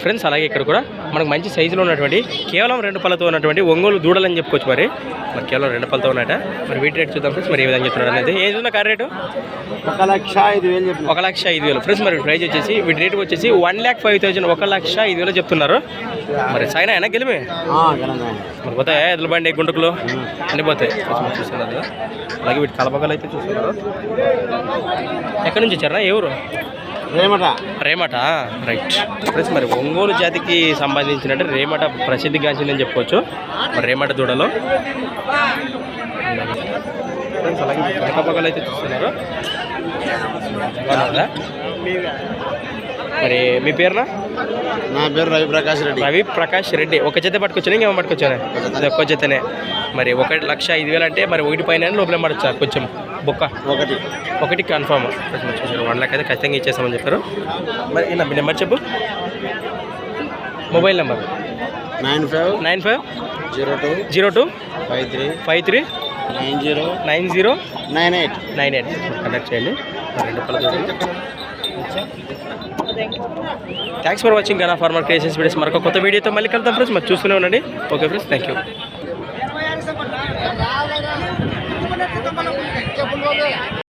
Friends అలాగే ఇక్కడ కూడా మనకు మంచి సైజులో ఉన్నటువంటి కేవలం రెండు పళ్ళతో ఉన్నటువంటి ఒంగోలు దూడలని చెప్పుకోవచ్చు మరి. మరి కేవలం రెండు పళ్ళతో ఉన్నాయట మరి వీటి రేట్ చూద్దాం ఫ్రెండ్స్ మరి ఏ విధంగా చెప్తున్నాడు అనేది. ఏది ఉన్న కార్ రేటు? ఒక లక్ష ఐదు వేలు ఒక లక్ష ఐదు వేలు. ఫ్రెండ్స్ మరి ప్రైస్ వచ్చేసి వీటి రేట్ వచ్చేసి వన్ ల్యాక్ ఫైవ్ థౌసండ్ ఒక లక్ష ఐదు వేలు చెప్తున్నారు. మరి సైనా అయినా గెలిమే. మరి పోతాయి? ఎదులు బండి గుంటకులు? అన్ని పోతాయి. చూస్తున్నారు. అలాగే వీటి కలపగలు అయితే చూస్తున్నారు ఎక్కడి నుంచి వచ్చారా? ఎవరు రేమట? రేమట రైట్. ఫ్రెండ్స్ మరి ఒంగోలు జాతికి సంబంధించినట్టు రేమట ప్రసిద్ధిగాంచిందని చెప్పుకోవచ్చు. మరి రేమట దూడలో. అలాగే కనకపగలు అయితే చూస్తున్నారు? మరి మీ పేరునా? నా పేరు రవి ప్రకాష్ రెడ్డి. రవి ప్రకాష్ రెడ్డి. ఒక జత పట్టుకొచ్చాను ఇంకేమో పట్టుకొచ్చాను అది ఒక్క జతనే. మరి ఒక లక్ష ఐదు వేలు అంటే మరి ఒకటి పైన లోపల పడచ్చా? కొంచెం. బొక్క. ఒకటి. ఒకటి కన్ఫామ్. వన్ లాక్ అయితే ఖచ్చితంగా ఇచ్చేస్తామని చెప్పారు. మరి మీ నెంబర్ చెప్పు. Mobile number. Nine five. Nine five. Zero two. Zero two. Five three. Five three. Nine zero. Nine zero. Nine eight. Nine eight. Conduct చేయండి. రెండు thanks for watching Gana farmer creations videos మరొక కొత్త వీడియోతో మళ్ళీ కలుద్దాం friends మరి చూస్తూనే ఉండండి. Okay friends thank you